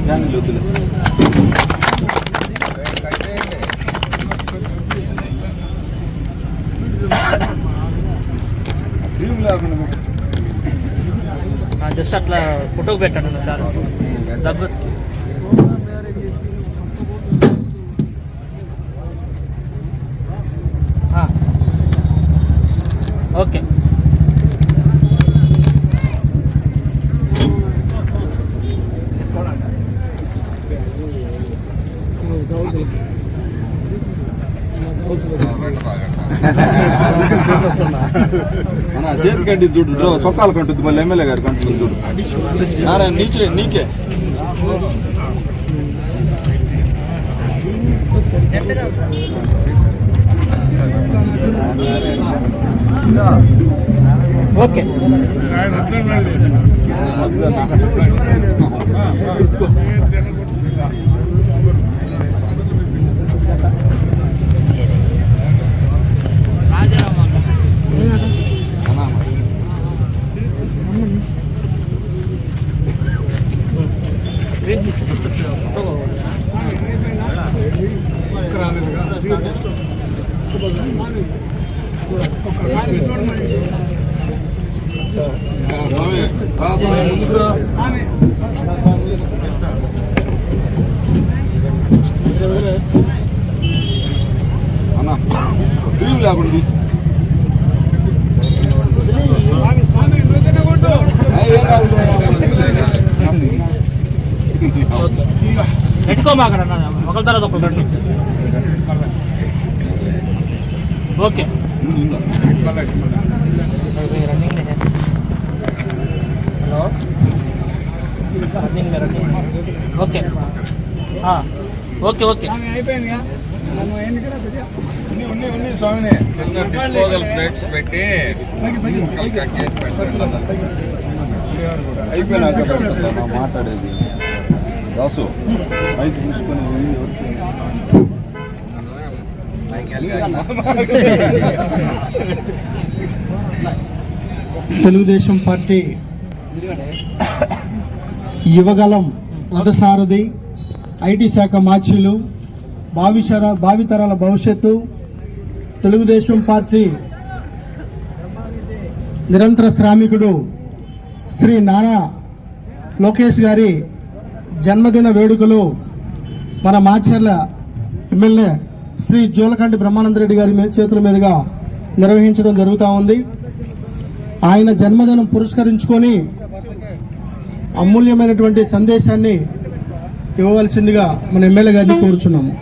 క్యాన్లు వద్దులే. జస్ట్ అట్లా ఫోటోకి పెట్టండి చాలు. దగ్గు ఆ. ఓకే అన్న చేతి కంటి చూడు చొక్కాలు కంటుంది మళ్ళీ ఎమ్మెల్యే గారు కంటుంది చూడు నారాయణ నీకే నీకే ఓకే పెట్టుకోమాకడ ఒకరి తర్వాత ఒకరు రండి. Okay. Hello? Running running okay. Okay okay. Unni, స్వామిని. ప్లేట్స్ పెట్టి కట్ చేసి అయిపోయినాక మాట్లాడేది. దాసు రైతు తీసుకొని తెలుగుదేశం పార్టీ యువగలం రథసారథి ఐటీ శాఖ మార్చీలు భావితర భావితరాల భవిష్యత్తు తెలుగుదేశం పార్టీ నిరంతర శ్రామికుడు శ్రీ నానా లోకేష్ గారి జన్మదిన వేడుకలు మన మాచర్ల ఎమ్మెల్యే శ్రీ జోలకంటి బ్రహ్మానందరెడ్డి గారి చేతుల మీదుగా నిర్వహించడం జరుగుతూ ఉంది. ఆయన జన్మదినం పురస్కరించుకొని అమూల్యమైనటువంటి సందేశాన్ని ఇవ్వవలసిందిగా మన ఎమ్మెల్యే గారిని కోరుచున్నాము.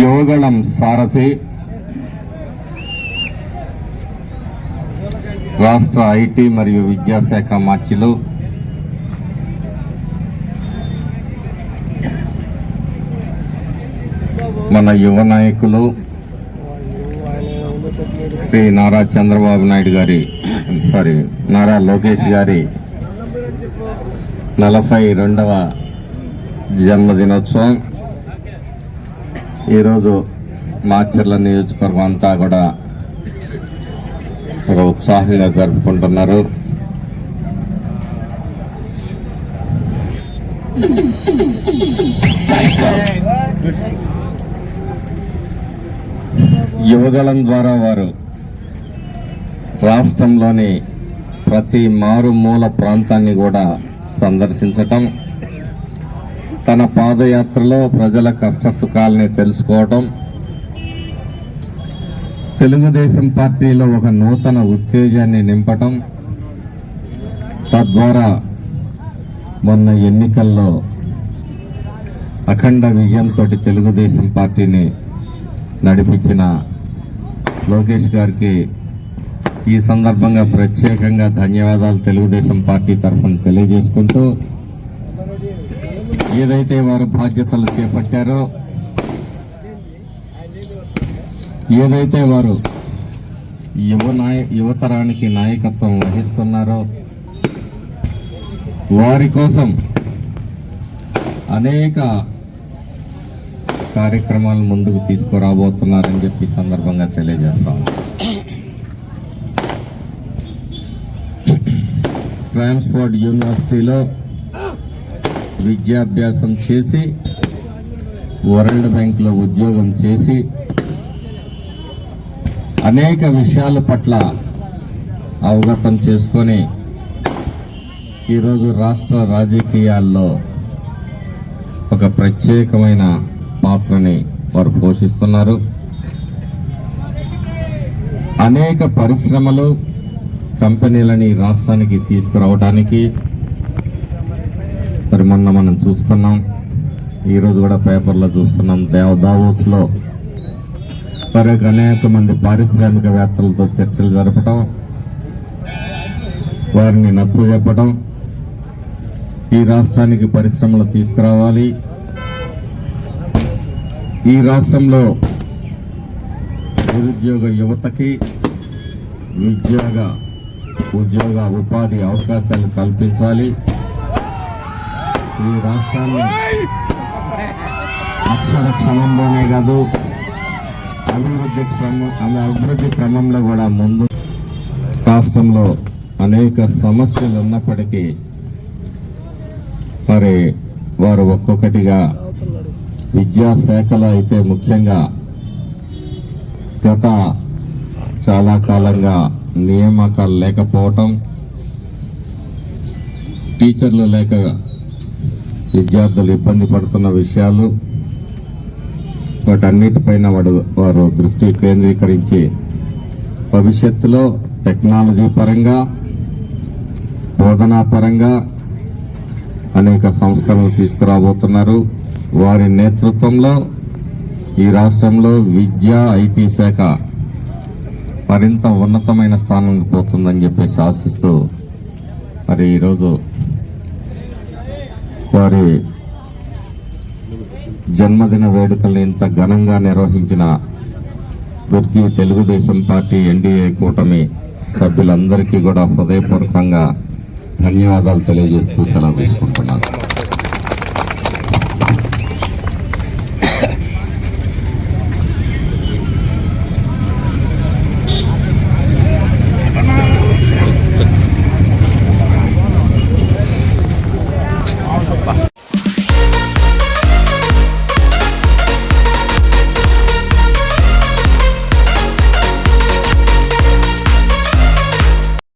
యోగళం సారథి. రాష్ట్ర ఐటీ మరియు విద్యాశాఖ మార్చిలు మన యువ నాయకులు శ్రీ నారా చంద్రబాబు నాయుడు గారి సారీ నారా లోకేష్ గారి నలభై రెండవ జన్మదినోత్సవం. ఈరోజు మాచర్ల నియోజకవర్గం అంతా కూడా ఒక ఉత్సాహంగా జరుపుకుంటున్నారు. యువగళం ద్వారా వారు రాష్ట్రంలోని ప్రతి మారుమూల ప్రాంతాన్ని కూడా సందర్శించటం తన పాదయాత్రలో ప్రజల కష్ట సుఖాలని తెలుసుకోవటం. తెలుగుదేశం పార్టీలో ఒక నూతన ఉత్తేజాన్ని నింపటం. తద్వారా మొన్న ఎన్నికల్లో అఖండ విజయంతో తెలుగుదేశం పార్టీని నడిపించిన లోకేష్ గారికి ఈ సందర్భంగా ప్రత్యేకంగా ధన్యవాదాలు తెలుగుదేశం పార్టీ తరఫున తెలియజేసుకుంటూ ఏదైతే వారు బాధ్యతలు చేపట్టారో ఏదైతే వారు యువ నాయ యువతరానికి నాయకత్వం వహిస్తున్నారో వారి కోసం అనేక కార్యక్రమాలు ముందుకు తీసుకురాబోతున్నారని చెప్పి సందర్భంగా తెలియజేస్తాం. స్ట్రాన్స్ఫోర్డ్ యూనివర్సిటీలో విద్యాభ్యాసం చేసి వరల్డ్ బ్యాంక్లో ఉద్యోగం చేసి అనేక విషయాల పట్ల అవగతం చేసుకొని ఈరోజు రాష్ట్ర రాజకీయాల్లో ఒక ప్రత్యేకమైన పాత్రని వారు పోషిస్తున్నారు. అనేక పరిశ్రమలు కంపెనీలని రాష్ట్రానికి తీసుకురావడానికి మరి మొన్న మనం చూస్తున్నాం. ఈరోజు కూడా పేపర్లో చూస్తున్నాం. దేవ దావోస్లో మరి అనేక మంది పారిశ్రామికవేత్తలతో చర్చలు జరపడం వారిని నచ్చ చెప్పడం ఈ రాష్ట్రానికి పరిశ్రమలు తీసుకురావాలి. ఈ రాష్ట్రంలో నిరుద్యోగ యువతకి ఉద్యోగ ఉద్యోగ ఉపాధి అవకాశాలు కల్పించాలి. ఈ రాష్ట్రాన్ని అక్షర క్రమంలోనే కాదు అభివృద్ధి క్రమం అభివృద్ధి క్రమంలో కూడా ముందు రాష్ట్రంలో అనేక సమస్యలు ఉన్నప్పటికీ మరి వారు ఒక్కొక్కటిగా విద్యాశాఖలో అయితే ముఖ్యంగా గత చాలా కాలంగా నియామకాలు లేకపోవటం టీచర్లు లేక విద్యార్థులు ఇబ్బంది పడుతున్న విషయాలు వాటన్నిటిపైన వాడు వారు దృష్టి కేంద్రీకరించి భవిష్యత్తులో టెక్నాలజీ పరంగా బోధనా పరంగా అనేక సంస్కరణలు తీసుకురాబోతున్నారు. వారి నేతృత్వంలో ఈ రాష్ట్రంలో విద్యా ఐటీ శాఖ మరింత ఉన్నతమైన స్థానానికి పోతుందని చెప్పేసి ఆశిస్తూ మరి ఈరోజు వారి జన్మదిన వేడుకల్ని ఇంత ఘనంగా నిర్వహించిన దుర్గి తెలుగుదేశం పార్టీ ఎన్డీఏ కూటమి సభ్యులందరికీ కూడా హృదయపూర్వకంగా ధన్యవాదాలు తెలియజేస్తూ సెలవు తీసుకుంటున్నాను.